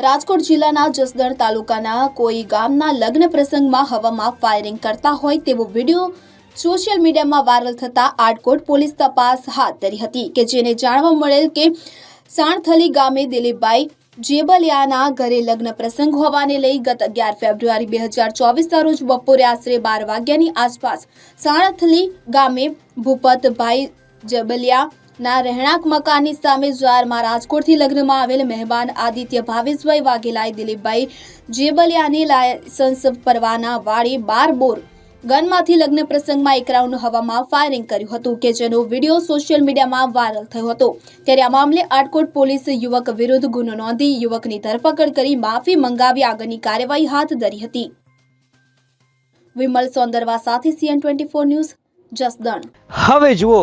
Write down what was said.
રાજકોટ જિલ્લાના જસદણ તાલુકાના કોઈ ગામના લગ્ન પ્રસંગમાં હવામાં ફાયરિંગ કરતા હોય તેવો વીડિયો સોશિયલ મીડિયામાં વાયરલ થતા આટકોટ પોલીસ તપાસ હાથ ધરી હતી કે જેને જાણવા મળેલ કે સાણથલી ગામે દિલીપભાઈ જેબલિયાના ઘરે લગ્ન પ્રસંગ હોવાને લઈ ગત અગિયાર ફેબ્રુઆરી બે હજાર ચોવીસના રોજ બપોરે આશરે બાર વાગ્યાની આસપાસ સાણથલી ગામે ભૂપતભાઈ જબલિયા ના રહેણાંક મકાનની સામે જારમાં રાજકોટથી લગ્નમાં આવેલ મહેમાન આદિત્ય ભાવેશભાઈ વાઘેલાએ દિલીપભાઈ જેબલિયાની લાયસન્સ પરવાના વાળી બાર બોર ગનમાંથી લગ્ન પ્રસંગમાં એક રાઉન્ડ હવામાં ફાયરિંગ કર્યું હતું કે જેનો વીડિયો સોશિયલ મીડિયામાં વાયરલ થયો હતો. ત્યારે આ મામલે આટકોટ પોલીસ યુવક વિરુદ્ધ ગુનો નોંધી યુવકની ધરપકડ કરી માફી મંગાવી આગળની કાર્યવાહી હાથ ધરી હતી. વિમલ સોંદરવા સાથે CN twenty four news Jasdan. હવે જુઓ